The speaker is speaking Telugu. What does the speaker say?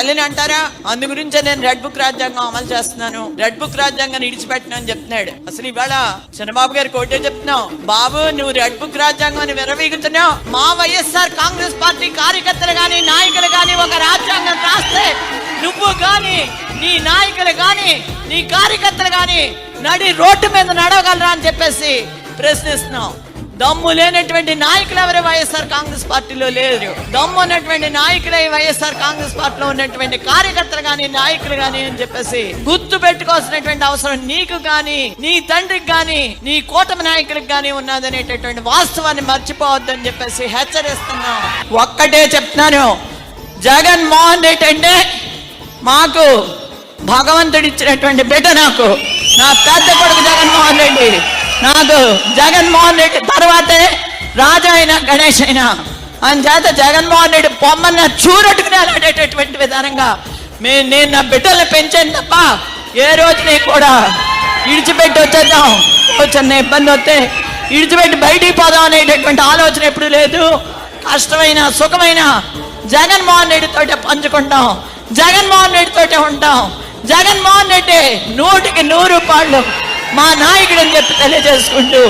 తల్లిని అంటారా? అందు గురించే నేను రెడ్ బుక్ రాజ్యాంగం అమలు చేస్తున్నాను. రెడ్ బుక్ రాజ్యాంగాన్ని ఇడిచిపెట్టను అని చెప్తున్నాడు. అసలు ఇవాళ చంద్రబాబు గారికి ఒకటే చెప్తున్నావు? బాబు నువ్వు రెడ్ బుక్ రాజ్యాంగం విరవీగుతున్నావు. మా వైఎస్ఆర్ కాంగ్రెస్ పార్టీ కార్యకర్తలు గాని నాయకులు గాని ఒక రాజ్యాంగం రాస్తే నువ్వు గాని నీ నాయకులు గాని నీ కార్యకర్తలు గాని నడి రోడ్డు మీద నడవగలరా అని చెప్పేసి ప్రశ్నిస్తున్నావు. దమ్ము లేనటువంటి నాయకులు ఎవరు? వైఎస్ఆర్ కాంగ్రెస్ పార్టీలో లేరు. దమ్ము ఉన్నటువంటి నాయకులే వైఎస్ఆర్ కాంగ్రెస్ పార్టీలో ఉన్నటువంటి కార్యకర్తలు గాని నాయకులు గాని అని చెప్పేసి గుర్తు పెట్టుకోవాల్సినటువంటి అవసరం నీకు గాని నీ తండ్రికి గాని నీ కూటమి నాయకులకు గాని ఉన్నదనేటటువంటి వాస్తవాన్ని మర్చిపోవద్దని చెప్పేసి హెచ్చరిస్తున్నాం. ఒక్కటే చెప్తున్నాను. జగన్ మోహన్ రెడ్డి అంటే మాకు భగవంతుడిచ్చినటువంటి బిడ్డ నాకు. నా పెద్ద కొడుకు జగన్మోహన్ రెడ్డి. నాకు జగన్మోహన్ రెడ్డి తర్వాతే రాజా అయినా గణేష్ అయినా చేత జగన్మోహన్ రెడ్డి పొమ్మన్న చూరట్టుకుని అలాడేటటువంటి విధానంగా మే నేను నా బిడ్డల్ని పెంచాను తప్ప ఏ రోజుని కూడా ఇడిచిపెట్టి వచ్చేద్దాం. ఓ చిన్న ఇబ్బంది వస్తే ఇడిచిపెట్టి బయటికి పోదాం అనేటటువంటి ఆలోచన ఎప్పుడు లేదు. కష్టమైన సుఖమైన జగన్మోహన్ రెడ్డితోటే పంచుకుంటాం. జగన్మోహన్ రెడ్డితోటే ఉంటాం. జగన్మోహన్ రెడ్డి నూటికి నూరు రూపాయలు మా నాయకుడు అని చెప్పి తెలియజేసుకుంటూ